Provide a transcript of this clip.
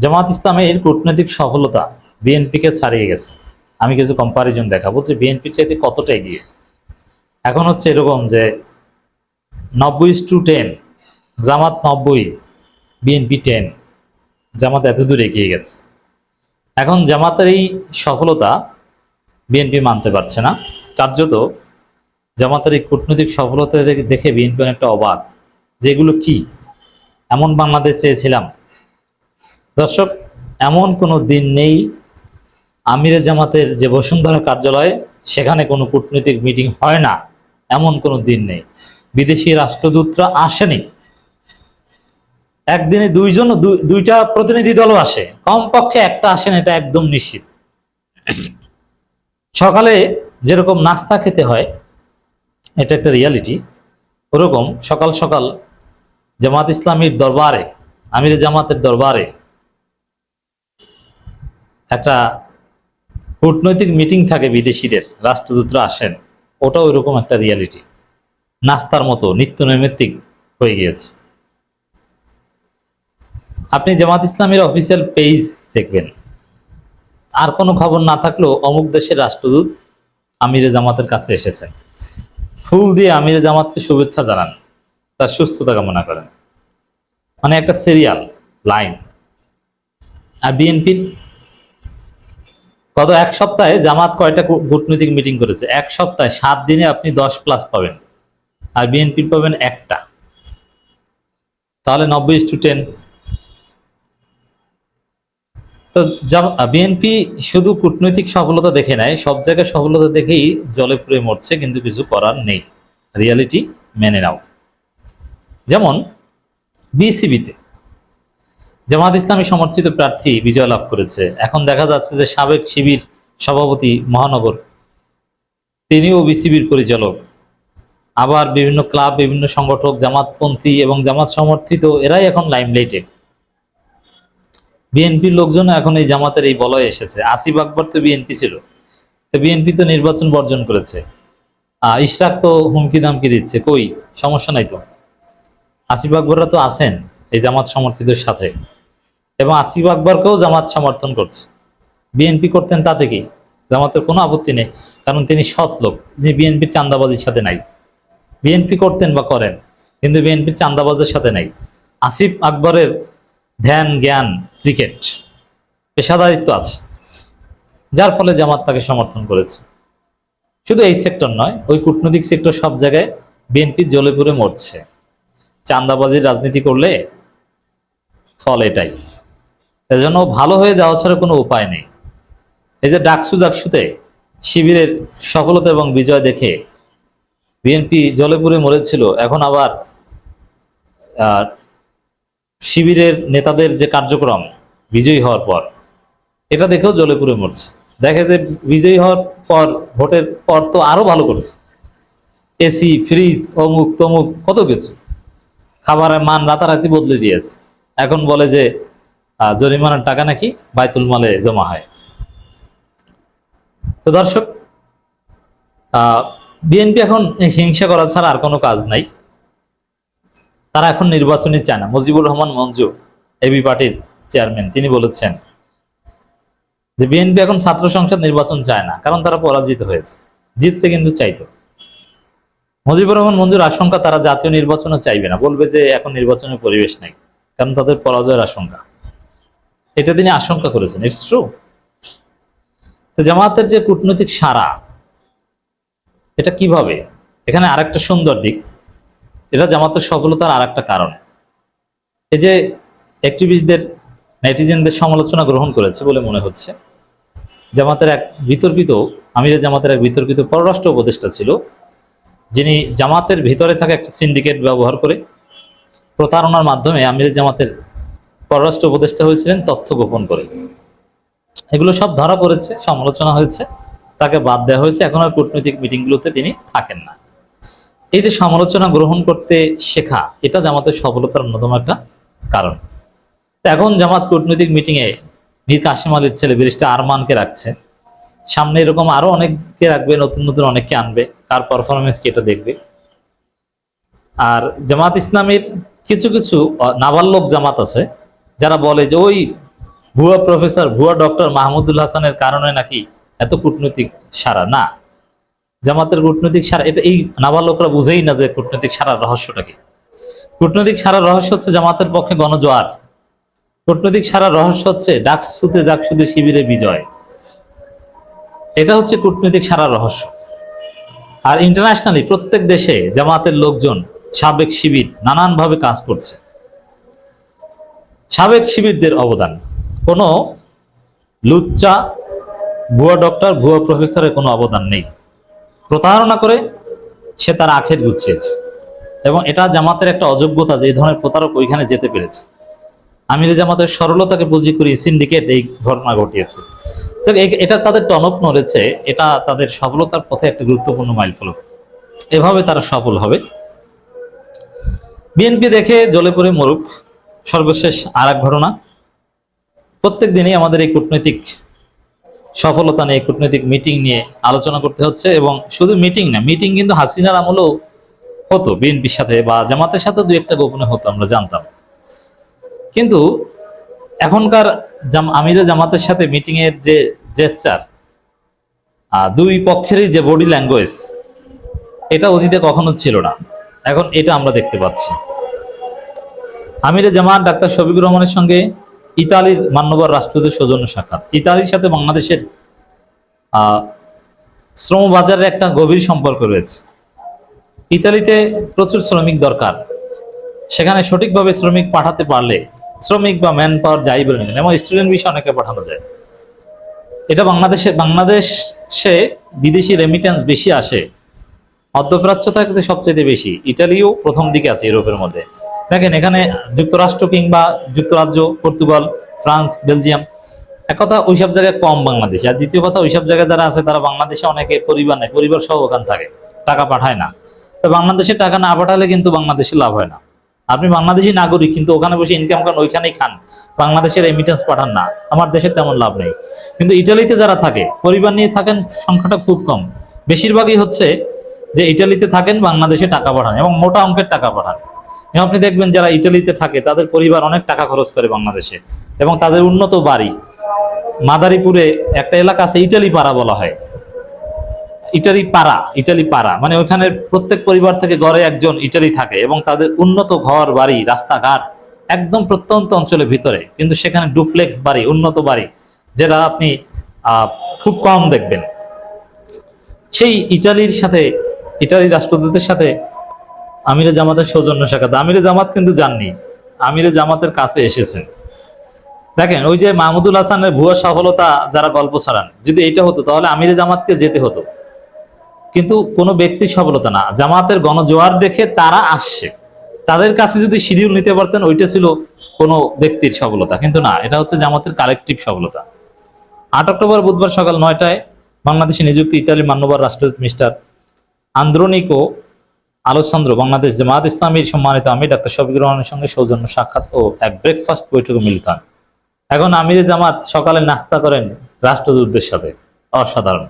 জামাত ইসলামের কূটনৈতিক সফলতা বিএনপিকে ছাড়িয়ে গেছে। আমি কিছু কম্পারিজন দেখাবো যে বিএনপি চাইতে কতটা এগিয়ে। এখন হচ্ছে এরকম যে নব্বই টু টেন জামাত নব্বই, বিএনপি টেন জামাত এত দূর এগিয়ে গেছে। এখন জামাতের এই সফলতা বিএনপি মানতে পারছে না। কার্যত জামাতের এই কূটনৈতিক সফলতা দেখে- বিএনপি অনেকটা অবাক যেগুলো কি? এমন বাংলাদেশ চেয়েছিলাম দর্শক, এমন কোনো দিন নেই আমিরে জামাতের যে বসুন্ধরা কার্যালয়ে, সেখানে কোনো কূটনৈতিক মিটিং হয় না। এমন কোনো দিন নেই। বিদেশি রাষ্ট্রদূতরা আসেনি। একদিনে দুইজন দুইটা প্রতিনিধি দলও আসে। কমপক্ষে একটা আসেন, এটা একদম নিশ্চিত। সকালে যেরকম নাস্তা খেতে হয়, এটা একটা রিয়ালিটি। ওরকম সকাল সকাল জামাত ইসলামীর দরবারে, আমির জামাতের দরবারে একটা কূটনৈতিক মিটিং থাকে বিদেশিদের, রাষ্ট্রদূতরা আসেন, ওটাও এরকম একটা রিয়ালিটি নাস্তার মতো, নিত্য নৈমিত্তিক হয়ে গিয়েছে। আপনি জামাত ইসলামের অফিসিয়াল পেজ দেখবেন। আর কোনো খবর না থাকলেও অমুক দেশের রাষ্ট্রদূত আমিরে জামাতের কাছে এসেছেন। ফুল দিয়ে আমিরে জামাতকে শুভেচ্ছা জানান, তার সুস্থতা কামনা করেন। মানে একটা সিরিয়াল লাইন আর বিএনপির গত এক সপ্তাহে জামাত কয়টা কূটনৈতিক মিটিং করেছে? এক সপ্তাহে সাত দিনে আপনি দশ প্লাস পাবেন। আর বিএনপির পাবেন একটা। তাহলে নব্বই টু টেন তো বিএনপি শুধু কূটনৈতিক সফলতা দেখে নেয় সব জায়গায় সফলতা দেখেই জলে পুড়ে মরছে, কিন্তু কিছু করার নেই। রিয়ালিটি মেনে নাও। যেমন বিসিবিতে জামাত ইসলামী সমর্থিত প্রার্থী বিজয় লাভ করেছে। এখন দেখা যাচ্ছে যে সাবেক শিবির সভাপতি মহানগর তিনিও বিসিবির পরিচালক। আবার বিভিন্ন ক্লাব, বিভিন্ন সংগঠক, জামাতপন্থী এবং জামাত সমর্থিত এরাই এখন লাইমলাইটে। বিএনপির লোকজন এখন এই জামাতের এই বলয়ে এসেছে। আসিফ আকবর তো বিএনপি ছিল। তো বিএনপি তো নির্বাচন বর্জন করেছে। ইশরাক তো হুমকি দামকি দিচ্ছে। কই? সমস্যা নাই তো। আসিফ আকবররা তো আছেন এই জামাত সমর্থিতের সাথে। এবং আসিফ আকবরকেও জামাত সমর্থন করছে। বিএনপি করতেন তাতে কি? জামাতের কোনো আপত্তি নেই, কারণ তিনি সৎ লোক। তিনি বিএনপির চান্দাবাজির সাথে নাই। বিএনপি করতেন বা করেন, কিন্তু বিএনপির চান্দাবাজের সাথে নাই। আসিফ আকবরের ধ্যান, জ্ঞান, ক্রিকেট পেশাদারিত্ব আছে, যার ফলে জামাত তাকে সমর্থন করেছে। শুধু এই সেক্টর নয়, ওই কূটনৈতিক সেক্টর সব জায়গায় বিএনপি জ্বলে পুড়ে মরছে। চান্দাবাজির রাজনীতি করলে ফল এটাই। এজন্য ভালো হয়ে যাওয়া ছাড়া কোনো উপায় নেই। এই যে ডাকসু জাকসুতে শিবিরের সফলতা এবং বিজয় দেখে বিএনপি জলে পুড়ে মরেছিল, এখন আবার শিবিরের নেতাদের যে কার্যক্রম বিজয়ী হওয়ার পর, এটা দেখেও জ্বলে পুড়ে মরছে। দেখে যে বিজয়ী হওয়ার পর, ভোটের পর তো আরও ভালো করছে। এসি, ফ্রিজ অমুক তমুক কত কিছু। খাবারের মান রাতারাতি বদলে দিয়েছে। এখন বলে যে জরিমানার টাকা নাকি বাইতুল মালে জমা হয়। তো দর্শক বিএনপি এখন হিংসা করা ছাড়া আর কোনো কাজ নাই। তারা এখন নির্বাচনী চায় না। মুজিবুর রহমান মঞ্জু, এবি পার্টির চেয়ারম্যান, তিনি বলেছেন যে বিএনপি এখন ছাত্র সংসদ নির্বাচন চায় না, কারণ তারা পরাজিত হয়েছে। জিততে কিন্তু চাইতো। মুজিবুর রহমান মঞ্জুর আশঙ্কা, তারা জাতীয় নির্বাচনও চাইবে না। বলবে যে এখন নির্বাচনের পরিবেশ নাই, কারণ তাদের পরাজয়ের আশঙ্কা। এটা তিনি আশঙ্কা করেছেন। ইটস ট্রু তো জামাতের যে কূটনৈতিক সারা এটা কীভাবে? এখানে আরেকটা সুন্দর দিক। এটা জামাতের সফলতার আর একটা কারণ। এই যে অ্যাক্টিভিস্টদের নেটিজেনদের সমালোচনা গ্রহণ করেছে বলে মনে হচ্ছে। জামাতের এক বিতর্কিত, আমিরে জামাতের এক বিতর্কিত পররাষ্ট্র উপদেষ্টা ছিল, যিনি জামাতের ভিতরে থাকা একটা সিন্ডিকেট ব্যবহার করে প্রতারণার মাধ্যমে আমিরে জামাতের পররাষ্ট্র উপদেষ্টা হয়েছিলেন তথ্য গোপন করে। এগুলো সব ধরা পড়েছে সমালোচনা হয়েছে তাকে বাদ দেওয়া হয়েছে। এখন আর কূটনৈতিক মিটিংগুলোতে তিনি থাকেন না। এই যে সমালোচনা গ্রহণ করতে শেখা এটা জামাতের সফলতার অন্যতম একটা কারণ। এখন জামাত কূটনৈতিক মিটিংয়ে মীর কাশিম আলীর ছেলে ব্যারিস্টার আরমানকে রাখছে। সামনে এরকম আরও অনেককে রাখবে নতুন নতুন অনেককে আনবে কার পারফরমেন্স কি এটা দেখবে। আর জামাত ইসলামের কিছু কিছু আহ, নাবালক জামাত আছে যারা বলে যে, ওই ভুয়া প্রফেসর, ভুয়া ডক্টর মাহমুদুল হাসানের কারণে নাকি এত কূটনৈতিক সারা না। জামাতের কূটনৈতিক সারা এটা এই নাবালকরা বুঝেই না যে কূটনৈতিক সারার রহস্যটা কি। কূটনৈতিক সারার রহস্য হচ্ছে জামাতের পক্ষে গণজোয়ার। কূটনৈতিক সারার রহস্য হচ্ছে ডাকসুতে জাকসুদে শিবিরে বিজয়। এটা হচ্ছে কূটনৈতিক সারার রহস্য। আর ইন্টারন্যাশনালি প্রত্যেক দেশে জামাতের লোকজন সাবেক শিবির নানানভাবে কাজ করছে। সাবেক শিবিরদের অবদান। কোনো লুচ্চা ভুয়া ডক্টর ভুয়া প্রফেসরের কোনো অবদান নেই। প্রতারণা করে সে তার আখের গুছিয়েছে এবং এটা জামাতের একটা অযোগ্যতা যে এই ধরনের প্রতারক ওইখানে যেতে পেরেছে। আমিরে জামাতের সরলতাকে পুঁজি করে সিন্ডিকেট এই ঘটনা ঘটিয়েছে। তো এটা তাদের টনক নড়েছে, এটা তাদের সফলতার পথে একটা গুরুত্বপূর্ণ মাইল ফলক। এভাবে তারা সফল হবে। বিএনপি দেখে জলে পড়ে মরুক। সর্বশেষ আর এক ঘটনা। প্রত্যেক দিনই আমাদের এই কূটনৈতিক সফলতা নিয়ে, কূটনৈতিক মিটিং নিয়ে আলোচনা করতে হচ্ছে এবং শুধু মিটিং না মিটিং কিন্তু হাসিনার আমলেও হতো, বিএনপির সাথে বা জামাতের সাথে দু একটা গোপনে হতো, আমরা জানতাম। কিন্তু এখনকার আমিরা জামাতের সাথে মিটিং এর যে জেচার দুই পক্ষেরই যে বডি ল্যাঙ্গুয়েজ এটা অতীতে কখনো ছিল না। এখন এটা আমরা দেখতে পাচ্ছি। আমিরে জামাত ডাক্তার শফিকুর রহমানের সঙ্গে ইতালির মান্যবর রাষ্ট্রদূতের সৌজন্য সাক্ষাৎ। ইতালির সাথে বাংলাদেশের শ্রম বাজারের একটা গভীর সম্পর্ক রয়েছে। ইতালিতে প্রচুর শ্রমিক দরকার। সেখানে সঠিকভাবে শ্রমিক পাঠাতে পারলে, শ্রমিক বা ম্যান পাওয়ার যাই বলে নিন এবং স্টুডেন্ট বিষয়ে অনেকে পাঠানো যায়। এটা বাংলাদেশে বাংলাদেশে বিদেশি রেমিটেন্স বেশি আসে। মধ্যপ্রাচ্য থেকে সবচেয়ে বেশি। ইটালিও প্রথম দিকে আছে ইউরোপের মধ্যে। দেখেন, এখানে যুক্তরাষ্ট্র কিংবা যুক্তরাজ্য, পর্তুগাল, ফ্রান্স, বেলজিয়াম, এক কথা ওইসব জায়গায় কম বাংলাদেশে। আর দ্বিতীয় কথা, ওইসব জায়গায় যারা আছে, তারা বাংলাদেশে অনেকে পরিবার নেয় পরিবার সহ ওখানে থাকে, টাকা পাঠায় না। তো বাংলাদেশে টাকা না পাঠালে কিন্তু বাংলাদেশে লাভ হয় না। আপনি বাংলাদেশি নাগরিক, কিন্তু ওখানে বসে ইনকাম করেন ওইখানেই খান। বাংলাদেশের রেমিটেন্স পাঠান না, আমার দেশে তেমন লাভ নেই। কিন্তু ইটালিতে যারা থাকে, পরিবার নিয়ে থাকেন, সংখ্যাটা খুব কম। বেশিরভাগই হচ্ছে যে ইটালিতে থাকেন, বাংলাদেশে টাকা পাঠান এবং মোটা অঙ্কের টাকা পাঠান। আপনি দেখবেন যারা ইটালিতে থাকে, তাদের পরিবার অনেক টাকা খরচ করে বাংলাদেশে এবং তাদের উন্নত বাড়ি। মাদারীপুরে একটা এলাকা আছে, ইটালি পাড়া বলা হয়। ইটালি পাড়া ইটালি পাড়া। মানে ওখানে প্রত্যেক পরিবার থেকে গড়ে একজন ইটালি থাকে এবং তাদের উন্নত ঘর বাড়ি, রাস্তাঘাট একদম প্রত্যন্ত অঞ্চলের ভিতরে। কিন্তু সেখানে ডুপ্লেক্স বাড়ি, উন্নত বাড়ি, যেটা আপনি খুব কম দেখবেন। সেই ইটালির সাথে ইটালির রাষ্ট্রদূতের সাথে আমিরে জামাতের সৌজন্য সাক্ষাৎ। আমিরে জামাত কিন্তু যাননি। আমিরে জামাতের কাছে এসেছেন। দেখেন, ওই যে মাহমুদুল হাসানের ভুয়া সফলতা যারা গল্প ছাড়ান, যদি এটা হতো, তাহলে আমিরে জামাতকে যেতে হতো। কিন্তু কোনো ব্যক্তির সফলতা না। জামাতের গণজোয়ার দেখে তারা আসছে। তাদের কাছে যদি শিডিউল নিতে পারতেন, ওইটা ছিল কোনো ব্যক্তির সফলতা। কিন্তু না, এটা হচ্ছে জামাতের কালেকটিভ সফলতা। আট অক্টোবর বুধবার সকাল নয়টায় বাংলাদেশে নিযুক্ত ইতালির মান্যবর রাষ্ট্রদূত মিস্টার আন্দ্রনিকো আলোচন্দ্র বাংলাদেশ জামাত ইসলামীর সম্মানিত আমি ডাক্তার শফিকুর রহমানের সঙ্গে সৌজন্য সাক্ষাৎ ও এক ব্রেকফাস্ট বৈঠকে মিলিত এখন আমির জামাত সকালে নাস্তা করেন রাষ্ট্রদূতদের সাথে। অসাধারণ।